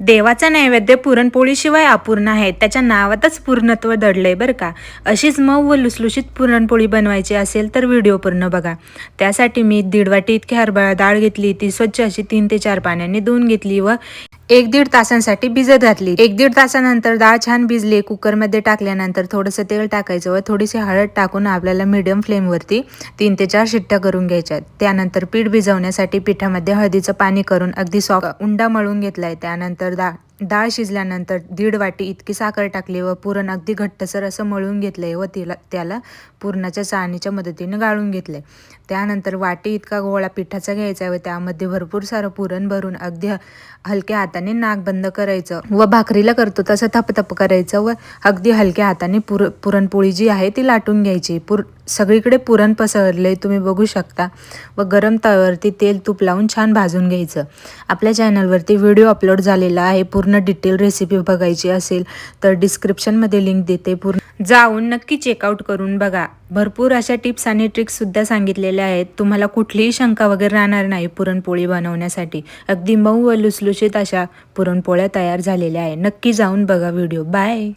देवाचा नैवेद्य पुरणपोळीशिवाय अपूर्ण आहे. त्याच्या नावातच पूर्णत्व दडलंय बरं का? अशीच मऊ व लुसलुशीत पुरणपोळी बनवायची असेल तर व्हिडिओ पूर्ण बघा. त्यासाठी मी दीड वाटी इतकी हरभरा डाळ घेतली ती स्वच्छ अशी तीन ते चार पाण्याने धुवून घेतली व एक दीड तासांसाठी भिजत घातली. एक दीड तासानंतर डाळ छान भिजली. कुकरमध्ये टाकल्यानंतर थोडंसं तेल टाकायचं व थोडीशी हळद टाकून आपल्याला मिडियम फ्लेमवरती तीन ते चार शिट्ट्या करून घ्यायच्या त्यानंतर पीठ भिजवण्यासाठी पिठामध्ये हळदीचं पाणी करून अगदी सॉफ्ट उंडा मळून घेतलाय. त्यानंतर डाळ डाळ शिजल्यानंतर दीड वाटी इतकी साखर टाकली व पुरण अगदी घट्टसर असं मळून घेतलंय व तिला त्याला पुरणाच्या चाळणीच्या मदतीने गाळून घेतलंय. त्यानंतर वाटी इतका गोळा पिठाचा घ्यायचा आहे व त्यामध्ये भरपूर सारं पुरण भरून अगदी हलक्या हाताने नाक बंद करायचं व भाकरीला करतो तसं थपथप करायचं व अगदी हलक्या हाताने पुर पुरणपोळी जी आहे ती लाटून घ्यायची. पुर सगळीकडे पुरण पसरले तुम्ही बघू शकता. व गरम तव्यावरती तेल तूप लावून छान भाजून घ्यायचं. आपल्या चॅनलवरती व्हिडिओ अपलोड झालेला आहे. पूर्ण डिटेल रेसिपी बघायची असेल तर डिस्क्रिप्शनमध्ये लिंक देते. पूर्ण जाऊन नक्की चेकआउट करून बघा. भरपूर अशा टिप्स आणि ट्रिक्ससुद्धा सांगितलेल्या आहेत. तुम्हाला कुठलीही शंका वगैरे राहणार नाही पुरणपोळी बनवण्यासाठी. अगदी मऊ व लुसलुशीत अशा पुरणपोळ्या तयार झालेल्या आहे नक्की जाऊन बघा व्हिडिओ बाय